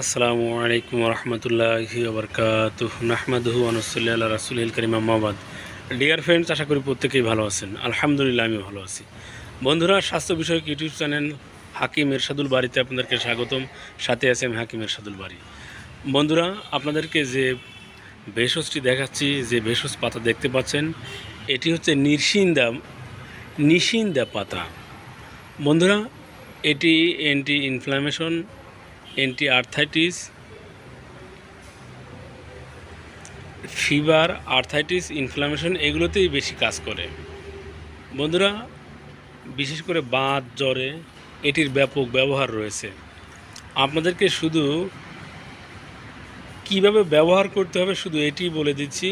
আসসালামু আলাইকুম রহমতুল্লাহি ওবরকাত নাহমাদহু আনসুল্লাহ রাসুল করিম আহমাবাদ ডিয়ার ফ্রেন্ডস আশা করি প্রত্যেকেই ভালো আছেন। আলহামদুলিল্লাহ আমি ভালো আছি। বন্ধুরা, স্বাস্থ্য বিষয়ক ইউটিউব চ্যানেল হাকিম এরশাদুল বাড়িতে আপনাদেরকে স্বাগতম। সাথে আছে আমি হাকিম এরশাদুল বাড়ি। বন্ধুরা, আপনাদেরকে যে ভেষজটি দেখাচ্ছি, যে ভেষজ পাতা দেখতে পাচ্ছেন, এটি হচ্ছে নির্সিন্দা নিশিন্দা পাতা। বন্ধুরা, এটি anti inflammation anti arthritis fever arthritis inflammation এগুলোতেই বেশি কাজ করে। বন্ধুরা, বিশেষ করে বাত, জ্বরে, এটির ব্যাপক ব্যবহার রয়েছে। আপনাদেরকে শুধু কীভাবে ব্যবহার করতে হবে শুধু এটি বলে দিচ্ছি,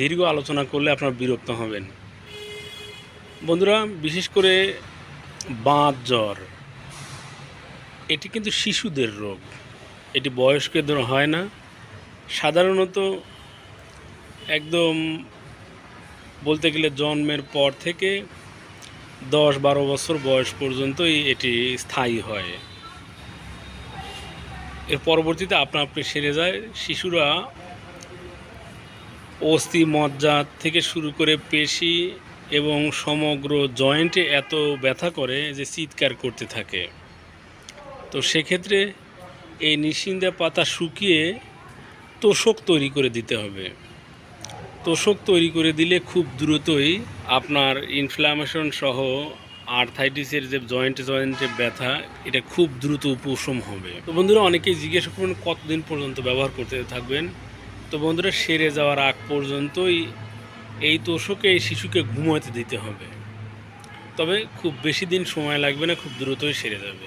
দীর্ঘ আলোচনা করলে আপনারা বিরক্ত হবেন। বন্ধুরা, বিশেষ করে বাত, জ্বর এটি কিন্তু শিশুদের রোগ। এটি বয়স্কদের হয় না। সাধারণত একদম বলতে গেলে জন্মের পর থেকে দশ বারো বছর বয়স পর্যন্তই এটি স্থায়ী হয়। এর পরবর্তীতে আপনা আপনি সেরে যায়। শিশুরা অস্থি মজ্জা থেকে শুরু করে পেশি এবং সমগ্র জয়েন্টে এত ব্যথা করে যে চিৎকার করতে থাকে। তো সেক্ষেত্রে এই নিশিন্দা পাতা শুকিয়ে তোষক তৈরি করে দিতে হবে। তোষক তৈরি করে দিলে খুব দ্রুতই আপনার ইনফ্লামেশন সহ আর্থাইটিসের যে জয়েন্ট জয়েন্টে ব্যথা, এটা খুব দ্রুত উপশম হবে। তো বন্ধুরা, অনেকেই জিজ্ঞাসা করবেন, কতদিন পর্যন্ত ব্যবহার করতে থাকবেন? তো বন্ধুরা, সেরে যাওয়ার আগ পর্যন্তই এই তোষকে, এই শিশুকে ঘুমাতে দিতে হবে। তবে খুব বেশি দিন সময় লাগবে না, খুব দ্রুতই সেরে যাবে।